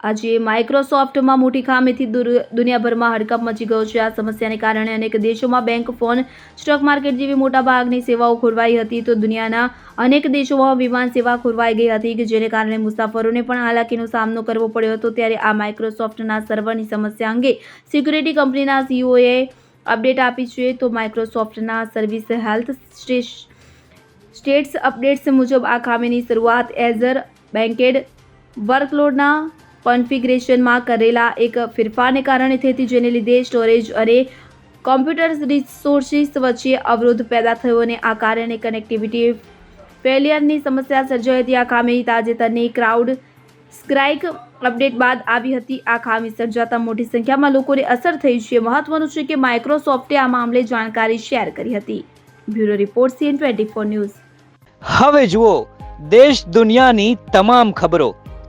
આજે માઇક્રોસોફ્ટમાં મોટી ખામીથી દુનિયાભરમાં હડકંપ મચી ગયો છે. આ સમસ્યાને કારણે અનેક દેશોમાં બેંક, ફોન, સ્ટોક માર્કેટ જેવી મોટાભાગની સેવાઓ ખોરવાઈ હતી તો દુનિયાના અનેક દેશોમાં વિમાન સેવા ખોરવાઈ ગઈ હતી કે જેને કારણે મુસાફરોને પણ હાલાકીનો સામનો કરવો પડ્યો હતો. ત્યારે આ માઇક્રોસોફ્ટના સર્વરની સમસ્યા અંગે સિક્યુરિટી કંપનીના સીઓએ અપડેટ આપી છે તો માઇક્રોસોફ્ટના service health stat status updates મુજબ આ ખામીની શરૂઆત એઝર બેન્કેડ વર્કલોડના કોન્ફિગરેશનમાં કરેલા એક ફેરફારને કારણે થઈ હતી જેને લીધે સ્ટોરેજ અને કોમ્પ્યુટર રિસોર્સિસ વચ્ચે અવરોધ પેદા થયો અને આ કારણે કનેક્ટિવિટી ફેલિયરની સમસ્યા સર્જાઈ હતી. આ ખામી તાજેતરની ક્રાઉડ સ્ક્રાઇક અપડેટ બાદ આવી હતી. આ ખામી સર્જાતા મોટી સંખ્યામાં લોકોને અસર થઈ છે. મહત્વનું છે કે માઇક્રોસોફ્ટે આ મામલે જાણકારી શેર કરી હતી. Bureau report CN twenty four news. હવે જુઓ દેશ દુનિયાની તમામ ખબરો.